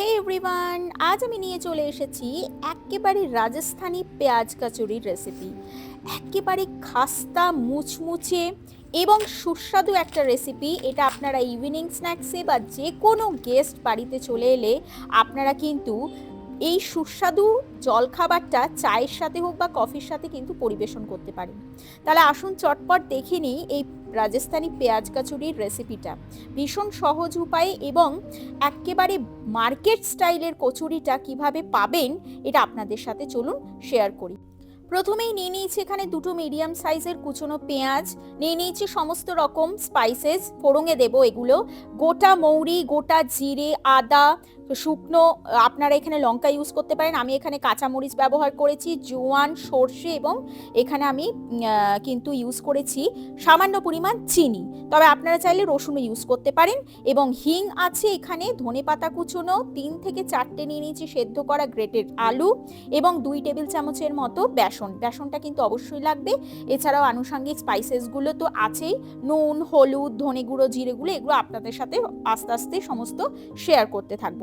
হে everyone আজ আমি নিয়ে চলে এসেছি একেবারে রাজস্থানি পেঁয়াজ কাচুরির রেসিপি একেবারে খাস্তা, মুচমুচে এবং সুস্বাদু একটা রেসিপি এটা আপনারা ইভিনিং স্ন্যাক্সে বা যে কোনো গেস্ট বাড়িতে চলে এলে আপনারা কিন্তু এই সুস্বাদু জলখাবারটা চায়ের সাথে হোক বা কফির সাথে কিন্তু পরিবেশন করতে পারেন। তাহলে আসুন চটপট দেখে নিই এই রাজস্থানি পেঁয়াজ কাচুরির রেসিপিটা ভীষণ সহজ উপায়ে এবং একেবারে মার্কেট স্টাইলের কচুরিটা কীভাবে পাবেন, এটা আপনাদের সাথে চলুন শেয়ার করি। প্রথমেই নিয়ে নিয়েছি এখানে দুটো মিডিয়াম সাইজের কুচনো পেঁয়াজ। নিয়ে নিয়েছি সমস্ত রকম স্পাইসেস ফোড়ঙে দেব এগুলো। গোটা মৌরি, গোটা জিরে, আদা শুকনো, আপনারা এখানে লঙ্কা ইউজ করতে পারেন। আমি এখানে কাঁচামরিচ ব্যবহার করেছি, জোয়ান, সর্ষে এবং এখানে আমি কিন্তু ইউজ করেছি সামান্য পরিমাণ চিনি। তবে আপনারা চাইলে রসুনও ইউজ করতে পারেন এবং হিং আছে এখানে, ধনে পাতা কুচোনো, তিন থেকে চারটে নিয়ে নিয়েছি সেদ্ধ করা গ্রেটেড আলু এবং দুই টেবিল চামচের মতো বেসন। বেসনটা কিন্তু অবশ্যই লাগবে। এছাড়াও আনুষঙ্গিক স্পাইসেসগুলো তো আছেই। নুন, হলুদ, ধনে গুঁড়ো, জিরে গুঁড়ো, এগুলো আপনাদের সাথে আস্তে আস্তে সমস্ত শেয়ার করতে থাকব।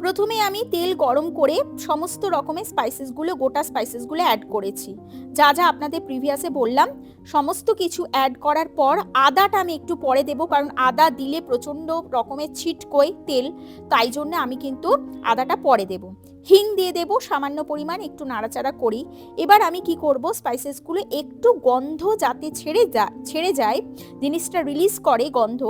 প্রথমে আমি তেল গরম করে সমস্ত রকমের স্পাইসেসগুলো গোটা স্পাইসেসগুলো অ্যাড করেছি। যা যা আপনাদের প্রিভিয়াসে বললাম, সমস্ত কিছু অ্যাড করার পর আদাটা আমি একটু পরে দেবো, কারণ আদা দিলে প্রচণ্ড রকমের ছিটকোয় তেল, তাই জন্য আমি কিন্তু আদাটা পরে দেব। হিং দিয়ে দেব, সামান্য পরিমাণ একটু নাড়াচাড়া করি। এবার আমি কি করব স্পাইসেসগুলো একটু গন্ধ যাতে ছেড়ে যা, ছেড়ে যায়, জিনিসটা রিলিজ করে গন্ধ।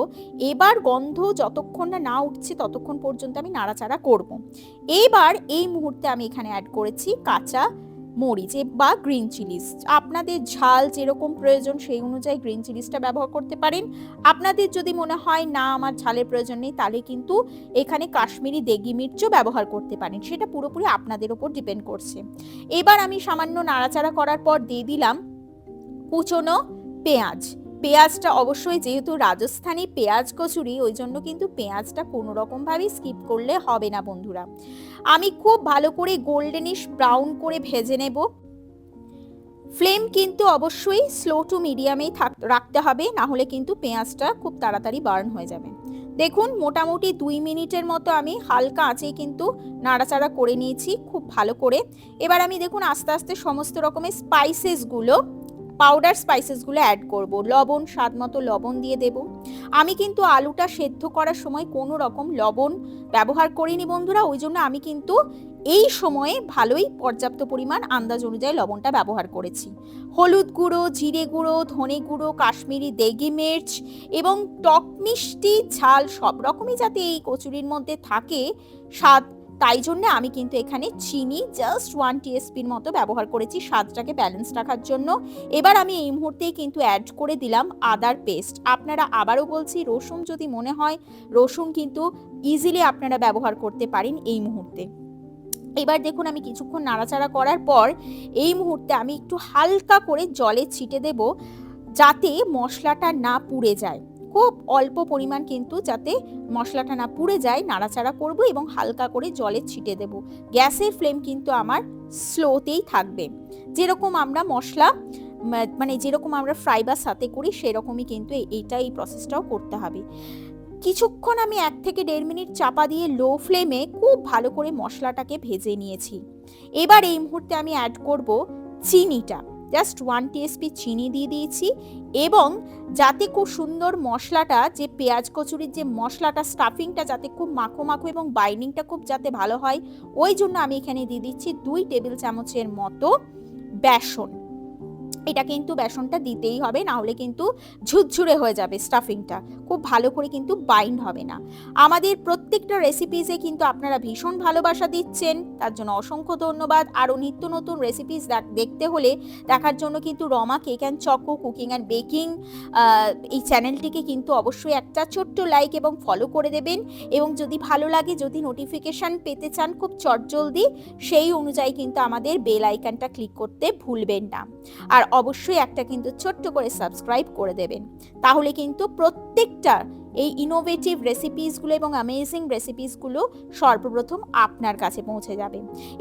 এবার গন্ধ যতক্ষণ না না উঠছে ততক্ষণ পর্যন্ত আমি নাড়াচাড়া করব। এবার এই মুহূর্তে আমি এখানে অ্যাড করেছি কাঁচা মরিচ বা গ্রিন চিলিস আপনাদের ঝাল যেরকম প্রয়োজন সেই অনুযায়ী গ্রিন চিলিসটা ব্যবহার করতে পারেন। আপনাদের যদি মনে হয়, না, আমার ঝালের প্রয়োজন নেই, তাহলে কিন্তু এখানে কাশ্মীরি দেগি মির্চও ব্যবহার করতে পারেন। সেটা পুরোপুরি আপনাদের ওপর ডিপেন্ড করছে। এবার আমি সামান্য নাড়াচাড়া করার পর দিয়ে দিলাম কুচনো পেঁয়াজ। পেঁয়াজটা অবশ্যই যেহেতু রাজস্থানি পেঁয়াজ কচুরি, ওই জন্য কিন্তু পেঁয়াজটা কোনো রকমভাবেই স্কিপ করলে হবে না বন্ধুরা। আমি খুব ভালো করে গোল্ডেনিশ ব্রাউন করে ভেজে নেব। ফ্লেম কিন্তু অবশ্যই স্লো টু মিডিয়ামেই থাক, রাখতে হবে না হলে কিন্তু পেঁয়াজটা খুব তাড়াতাড়ি বার্ন হয়ে যাবে। দেখুন, মোটামুটি দুই মিনিটের মতো আমি হালকা আঁচেই কিন্তু নাড়াচাড়া করে নিয়েছি খুব ভালো করে। এবার আমি দেখুন আস্তে আস্তে সমস্ত রকমের স্পাইসেসগুলো পাউডার স্পাইসেসগুলো অ্যাড করব। লবণ, স্বাদ মতো লবণ দিয়ে দেব। আমি কিন্তু আলুটা সেদ্ধ করার সময় কোনো রকম লবণ ব্যবহার করিনি বন্ধুরা, ওই জন্য আমি কিন্তু এই সময়ে ভালোই পর্যাপ্ত পরিমাণ আন্দাজ অনুযায়ী লবণটা ব্যবহার করেছি। হলুদ গুঁড়ো, জিরে গুঁড়ো, ধনে গুঁড়ো, কাশ্মীরি দেগি মির্চ এবং টক মিষ্টি, ঝাল সব রকমই যাতে এই কচুরির মধ্যে থাকে, স্বাদ তাই জন্য আমি কিন্তু এখানে চিনি জাস্ট ওয়ান টিএসপির মতো ব্যবহার করেছি, স্বাদটাকে ব্যালেন্স রাখার জন্য। এবার আমি এই মুহূর্তেই কিন্তু অ্যাড করে দিলাম আদার পেস্ট আপনারা আবারও বলছি, রসুন যদি মনে হয়, রসুন কিন্তু ইজিলি আপনারা ব্যবহার করতে পারেন এই মুহূর্তে। এবার দেখুন আমি কিছুক্ষণ নাড়াচাড়া করার পর এই মুহূর্তে আমি একটু হালকা করে জলে ছিটে দেব যাতে মশলাটা না পুড়ে যায়। খুব অল্প পরিমাণ কিন্তু যাতে মশলাটা না পুড়ে যায়, নাড়াচাড়া করব এবং হালকা করে জলে ছিটে দেব। গ্যাসের ফ্লেম কিন্তু আমার স্লোতেই থাকবে। যেরকম আমরা মশলা মানে যেরকম আমরা ফ্রাই বা সাথে করি, সেরকমই কিন্তু এইটা এই প্রসেসটাও করতে হবে। কিছুক্ষণ আমি এক থেকে দেড় মিনিট চাপা দিয়ে লো ফ্লেমে খুব ভালো করে মশলাটাকে ভেজে নিয়েছি। এবার এই মুহূর্তে আমি অ্যাড করব চিনিটা। জাস্ট ওয়ান টিএসপি চিনি দিয়ে দিয়েছি এবং যাতে খুব সুন্দর মশলাটা, যে পেঁয়াজ কচুরির যে মশলাটা স্টাফিংটা যাতে খুব মাখো মাখো এবং বাইনিংটা খুব যাতে ভালো হয়, ওই জন্য আমি এখানে দিয়ে দিচ্ছি দুই টেবিল চামচের মতো বেসন। এটা কিন্তু বেসনটা দিতেই হবে না হলে কিন্তু ঝুরঝুরে হয়ে যাবে স্টাফিংটা খুব ভালো করে কিন্তু বাইন্ড হবে না। আমাদের প্রত্যেকটা রেসিপিসে কিন্তু আপনারা ভীষণ ভালোবাসা দিচ্ছেন। তার জন্য অসংখ্য ধন্যবাদ। আরও নিত্য নতুন রেসিপিস দেখতে হলে দেখার জন্য কিন্তু Rama cake and choco cooking and baking এই চ্যানেলটিকে কিন্তু অবশ্যই একটা ছোট্ট লাইক এবং ফলো করে দেবেন। এবং যদি ভালো লাগে, যদি নোটিফিকেশান পেতে চান খুব চটজলদি, সেই অনুযায়ী কিন্তু আমাদের বেল আইকনটা ক্লিক করতে ভুলবেন না। আর অবশ্যই একটা কিন্তু ছোট্ট করে সাবস্ক্রাইব করে দেবেন। তাহলে কিন্তু প্রত্যেকটা এই ইনোভেটিভ রেসিপিসগুলো এবং অ্যামেজিং রেসিপিসগুলো সর্বপ্রথম আপনার কাছে পৌঁছে যাবে।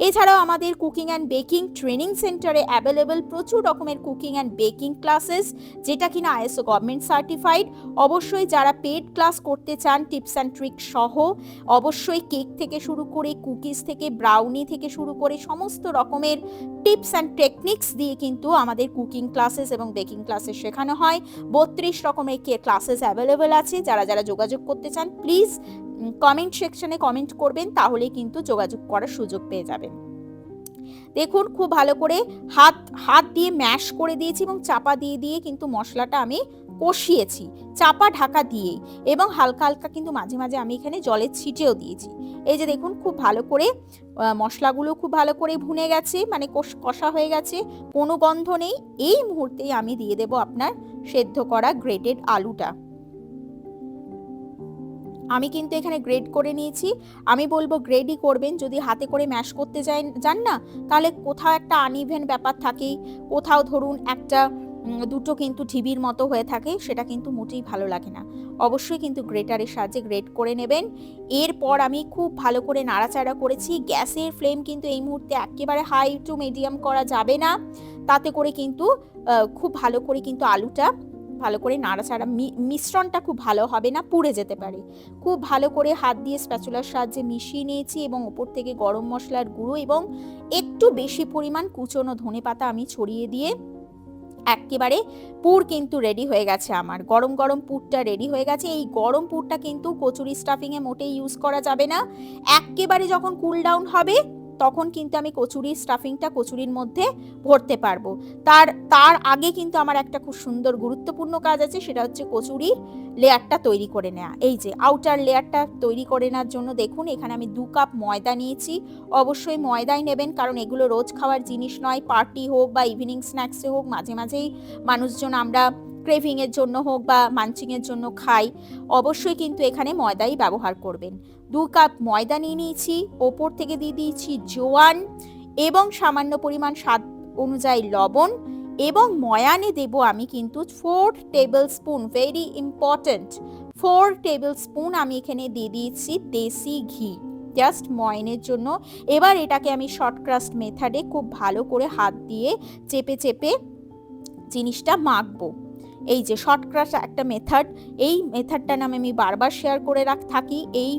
এছাড়াও আমাদের কুকিং অ্যান্ড বেকিং ট্রেনিং সেন্টারে অ্যাভেলেবেল প্রচুর রকমের কুকিং অ্যান্ড বেকিং ক্লাসেস যেটা কিনা আইএসও গভর্নমেন্ট সার্টিফাইড অবশ্যই যারা পেড ক্লাস করতে চান টিপস অ্যান্ড ট্রিক সহ, অবশ্যই কেক থেকে শুরু করে কুকিজ থেকে ব্রাউনি থেকে শুরু করে সমস্ত রকমের টিপস অ্যান্ড টেকনিক্স দিয়ে কিন্তু আমাদের কুকিং ক্লাসেস এবং বেকিং ক্লাসেস শেখানো হয়। বত্রিশ রকমের কে ক্লাসেস অ্যাভেলেবেল আছে, যারা যারা যোগাযোগ করতে চান প্লিজ কমেন্ট সেকশনে কমেন্ট করবেন তাহলে কিন্তু যোগাযোগ করার সুযোগ পেয়ে যাবেন। দেখুন, খুব ভালো করে হাত হাত দিয়ে ম্যাশ করে দিয়েছি এবং চাপা দিয়ে দিয়ে কিন্তু মশলাটা আমি কষিয়েছি। চাপা ঢাকা দিয়েই এবং হালকা হালকা কিন্তু মাঝে মাঝে আমি এখানে জলের ছিটেও দিয়েছি। এই যে দেখুন, খুব ভালো করে মশলাগুলো খুব ভালো করে ভুনে গেছে মানে কষ- কষা হয়ে গেছে, কোনো গন্ধ নেই। এই মুহূর্তেই আমি দিয়ে দেব আপনার সেদ্ধ করা গ্রেটেড আলুটা। আমি কিন্তু এখানে গ্রেড করে নিয়েছি। আমি বলব গ্রেডই করবেন, যদি হাতে করে ম্যাশ করতে যাই, যান না, তাহলে কোথাও একটা আনইভেন ব্যাপার থাকেই। কোথাও ধরুন একটা দুটো কিন্তু ঢিবির মতো হয়ে থাকে, সেটা কিন্তু মোটেই ভালো লাগে না। অবশ্যই কিন্তু গ্রেটারের সাহায্যে গ্রেট করে নেবেন। এরপর আমি খুব ভালো করে নাড়াচাড়া করেছি। গ্যাসের ফ্লেম কিন্তু এই মুহূর্তে একেবারে হাই টু মিডিয়াম করা যাবে না। তাতে করে কিন্তু খুব ভালো করে কিন্তু আলুটা ভালো করে নাড়াচাড়া মিশ্রণটা খুব ভালো হবে না, পুড়ে যেতে পারে। খুব ভালো করে হাত দিয়ে স্প্যাচুলার সাহায্যে মিশিয়ে নিয়েছি এবং ওপর থেকে গরম মশলার গুঁড়ো এবং একটু বেশি পরিমাণ কুচনো ধনে পাতা আমি ছড়িয়ে দিয়ে একেবারে পুর কিন্তু রেডি হয়ে গেছে আমার। গরম গরম পুরটা রেডি হয়ে গেছে। এই গরম পুরটা কিন্তু কচুরি স্টাফিংয়ে মোটেই ইউজ করা যাবে না। একেবারে যখন কুল ডাউন হবে তখন কিন্তু আমি কচুরির স্টাফিংটা কচুরির মধ্যে ভরতে পারব। তার তার আগে কিন্তু আমার একটা খুব সুন্দর গুরুত্বপূর্ণ কাজ আছে, সেটা হচ্ছে কচুরির লেয়ারটা তৈরি করে নেওয়া এই যে আউটার লেয়ারটা তৈরি করে নেওয়ার জন্য দেখুন, এখানে আমি দু কাপ ময়দা নিয়েছি। অবশ্যই ময়দাই নেবেন, কারণ এগুলো রোজ খাওয়ার জিনিস নয়, পার্টি হোক বা ইভিনিং স্ন্যাক্সে হোক, মাঝে মাঝেই মানুষজন আমরা ক্রেভিংয়ের জন্য হোক বা মানচিংয়ের জন্য খাই। অবশ্যই কিন্তু এখানে ময়দাই ব্যবহার করবেন। দু কাপ ময়দা নিয়ে নিয়েছি, ওপর থেকে দিয়ে দিয়েছি জোয়ান এবং সামান্য পরিমাণ স্বাদ অনুযায়ী লবণ এবং ময়ানে দেব আমি কিন্তু four tablespoon very important four tablespoon আমি এখানে দিয়ে দিয়েছি দেশি ঘি জাস্ট ময়নের জন্য। এবার এটাকে আমি শর্ট ক্রাস্ট মেথডে খুব ভালো করে হাত দিয়ে চেপে চেপে জিনিসটা মাখবো। এই যে শর্ট ক্রাস্ট একটা মেথড এই মেথডটা নামে আমি বারবার শেয়ার করে রাখ, থাকি, এই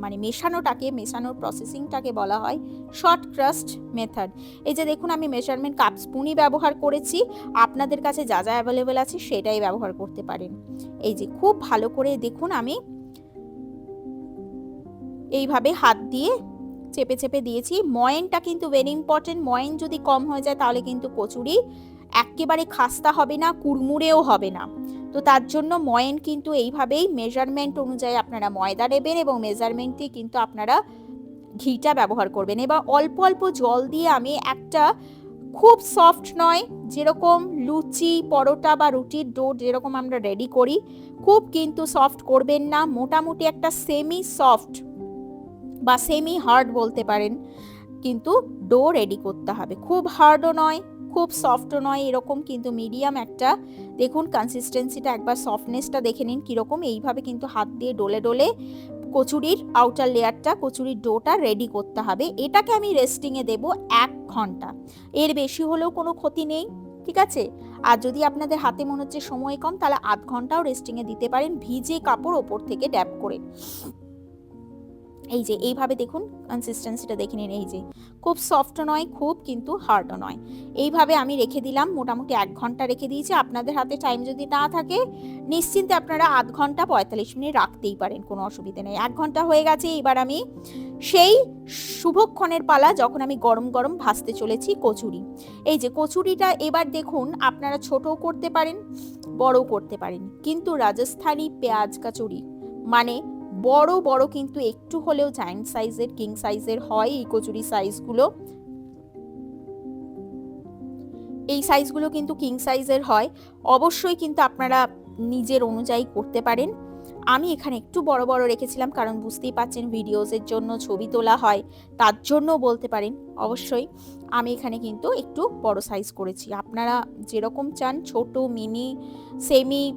মানে মেশানোটাকে, মেশানোর প্রসেসিংটাকে বলা হয় শর্ট ক্রাস্ট মেথড এই যে দেখুন, আমি মেজারমেন্ট কাপ স্পুনই ব্যবহার করেছি। আপনাদের কাছে যা যা অ্যাভেলেবেল আছে সেটাই ব্যবহার করতে পারেন। এই যে খুব ভালো করে দেখুন আমি এইভাবে হাত দিয়ে চেপে চেপে দিয়েছি। ময়েনটা কিন্তু ভেরি ইম্পর্টেন্ট ময়েন যদি কম হয়ে যায় তাহলে কিন্তু কচুরি একেবারে খাস্তা হবে না, কুড়মুড়েও হবে না। তো তার জন্য ময়েন কিন্তু এইভাবেই মেজারমেন্ট অনুযায়ী আপনারা ময়দা নেবেন এবং মেজারমেন্টে কিন্তু আপনারা ঘিটা ব্যবহার করবেন। এবার অল্প অল্প জল দিয়ে আমি একটা খুব সফট নয়, যেরকম লুচি, পরোটা বা রুটির ডো যেরকম আমরা রেডি করি, খুব কিন্তু সফট করবেন না, মোটামুটি একটা সেমি সফট বা সেমি হার্ড বলতে পারেন কিন্তু ডো রেডি করতে হবে। খুব হার্ডও নয় খুব সফটও নয়, এরকম কিন্তু মিডিয়াম একটা। দেখুন কনসিস্টেন্সিটা একবার সফটনেসটা দেখে নিন কীরকম। এইভাবে কিন্তু হাত দিয়ে ডলে ডলে কচুরির আউটার লেয়ারটা কচুরির ডোটা রেডি করতে হবে। এটাকে আমি রেস্টিংয়ে দেব এক ঘণ্টা। এর বেশি হলেও কোনো ক্ষতি নেই, ঠিক আছে? আর যদি আপনাদের হাতে মনে হচ্ছে সময় কম, তাহলে আধ ঘন্টাও রেস্টিংয়ে দিতে পারেন। ভিজে কাপড় ওপর থেকে ড্যাপ করে। এই যে, এইভাবে দেখুন কনসিস্টেন্সিটা দেখে নিন, এই যে। খুব সফটও নয়, খুব কিন্তু হার্ডও নয়। এইভাবে আমি রেখে দিলাম, মোটামুটি এক ঘণ্টা রেখে দিয়েছি। আপনাদের হাতে টাইম যদি না থাকে, নিশ্চিন্তে আপনারা আধ ঘণ্টা পঁয়তাল্লিশ মিনিট রাখতেই পারেন, কোনো অসুবিধা নেই। এক ঘণ্টা হয়ে গেছে এবার আমি সেই শুভক্ষণের পালা যখন আমি গরম গরম ভাসতে চলেছি, কচুরি। এই যে, কচুরিটা এবার দেখুন, আপনারা ছোটও করতে পারেন, বড়ও করতে পারেন। কিন্তু রাজস্থানি পেঁয়াজ কাচুরি মানে বড় বড় কিন্তু একটু হলেও জায়েন্ট সাইজের কিং সাইজের হয় এই কচুরি সাইজগুলো এই সাইজগুলো কিন্তু কিং সাইজের হয়। অবশ্যই কিন্তু আপনারা নিজের অনুযায়ী করতে পারেন। আমি এখানে একটু বড় বড় রেখেছিলাম কারণ বুঝতেই পাচ্ছেন ভিডিওসের জন্য ছবি তোলা হয়, তার জন্য বলতে পারেন। অবশ্যই আমি এখানে কিন্তু একটু বড় সাইজ করেছি। আপনারা যেরকম চান, ছোট, মিনি সেমি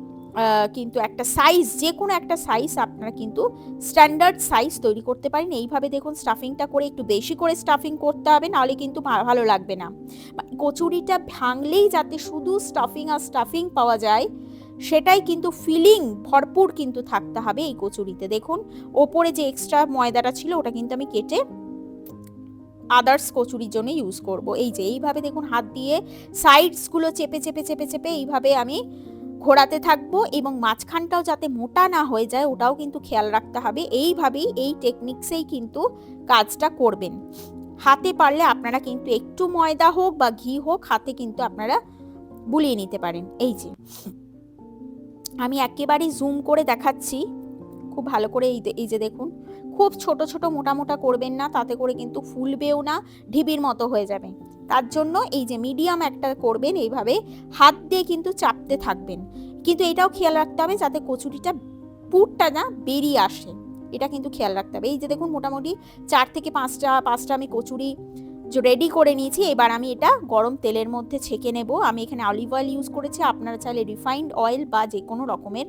কিন্তু একটা সাইজ যে কোনো একটা সাইজ আপনারা কিন্তু স্ট্যান্ডার্ড সাইজ তৈরি করতে পারেন। এইভাবে দেখুন স্টাফিংটা করে একটু বেশি করে স্টাফিং করতে হবে, নাহলে কিন্তু ভালো লাগবে না। কচুরিটা ভাঙলেই যাতে শুধু স্টাফিং আর স্টাফিং পাওয়া যায়, সেটাই কিন্তু ফিলিং ভরপুর কিন্তু থাকতে হবে এই কচুরিতে। দেখুন, ওপরে যে এক্সট্রা ময়দাটা ছিল, ওটা কিন্তু আমি কেটে আদার্স কচুরির জন্য ইউজ করব। এই যে, এইভাবে দেখুন হাত দিয়ে সাইডসগুলো চেপে চেপে চেপে চেপে, এইভাবে আমি ঘোরাতে থাকব এবং মাঝখানটাও যাতে মোটা না হয়ে যায়, ওটাও কিন্তু খেয়াল রাখতে হবে। এইভাবেই এই টেকনিক্সেই কিন্তু কাজটা করবেন। হাতে পারলে আপনারা কিন্তু একটু ময়দা হোক বা ঘি হোক, হাতে কিন্তু আপনারা বুলিয়ে নিতে পারেন। এই যে, আমি একেবারে জুম করে দেখাচ্ছি। খুব ভালো করে এই এই যে দেখুন, খুব ছোট ছোট মোটা মোটা করবেন না, তাতে করে কিন্তু ফুলবেও না, ঢিবির মতো হয়ে যাবে। তার জন্য এই যে মিডিয়াম একটা করবেন এইভাবে, হাত দিয়ে কিন্তু চাপতে থাকবেন। কিন্তু এটাও খেয়াল রাখতে হবে যাতে কচুরিটা পুরটা না বেরিয়ে আসে। এটা কিন্তু খেয়াল রাখতে হবে। এই যে দেখুন মোটামুটি চার থেকে পাঁচটা পাঁচটা আমি কচুরি রেডি করে নিয়েছি। এবার আমি এটা গরম তেলের মধ্যে ছেঁকে নেব। আমি এখানে অলিভ অয়েল ইউজ করেছি। আপনারা চাইলে রিফাইন্ড অয়েল বা যে কোনো রকমের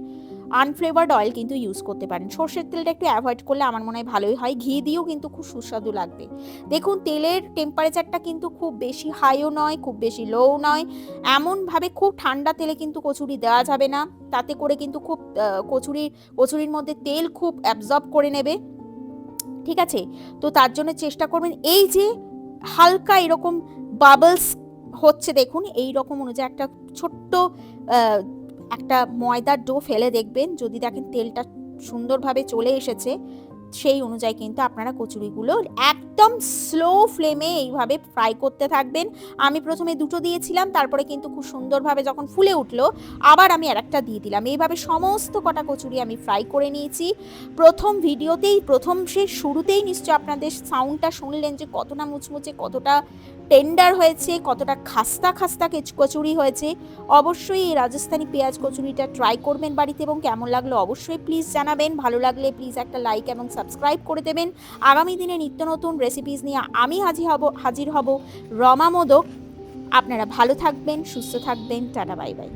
আনফ্লেভার্ড অয়েল কিন্তু ইউজ করতে পারেন। সর্ষের তেলটা একটু অ্যাভয়েড করলে আমার মনে হয় ভালোই হয়। ঘি দিয়েও কিন্তু খুব সুস্বাদু লাগবে। দেখুন, তেলের টেম্পারেচারটা কিন্তু খুব বেশি হাইও নয়, খুব বেশি লোও নয়। এমনভাবে খুব ঠান্ডা তেলে কিন্তু কচুরি দেওয়া যাবে না। তাতে করে কিন্তু খুব কচুরি, কচুরির মধ্যে তেল খুব অ্যাবজর্ব করে নেবে। ঠিক আছে? তো তার জন্য চেষ্টা করবেন। এই যে হালকা এরকম বাবলস হচ্ছে দেখুন, এই রকম অনুযায়ী একটা ছোট্ট একটা ময়দার ডো ফেলে দেখবেন। যদি দেখেন তেলটা সুন্দরভাবে চলে এসেছে, সেই অনুযায়ী কিন্তু আপনারা কচুরিগুলো একদম স্লো ফ্লেমে এইভাবে ফ্রাই করতে থাকবেন। আমি প্রথমে দুটো দিয়েছিলাম, তারপরে কিন্তু খুব সুন্দরভাবে যখন ফুলে উঠল, আবার আমি আরেকটা দিয়ে দিলাম। এইভাবে সমস্ত কটা কচুরি আমি ফ্রাই করে নিয়েছি। প্রথম ভিডিওতেই, প্রথম সে শুরুতেই নিশ্চয় আপনাদের সাউন্ডটা শুনলেন যে কতটা মুচমুচে, কতটা টেন্ডার হয়েছে, কতটা খাস্তা খাস্তা কেচ- কচুরি হয়েছে। অবশ্যই এই রাজস্থানি পেঁয়াজ কচুরিটা ট্রাই করবেন বাড়িতে এবং কেমন লাগল অবশ্যই প্লিজ জানাবেন। ভালো লাগলে প্লিজ একটা লাইক এবং সাবস্ক্রাইব করে দেবেন। আগামী দিনে নিত্য নতুন রেসিপিস নিয়ে আমি হাজির হব হাজির হব রমা মোদক। আপনারা ভালো থাকবেন, সুস্থ থাকবেন। Tata bye bye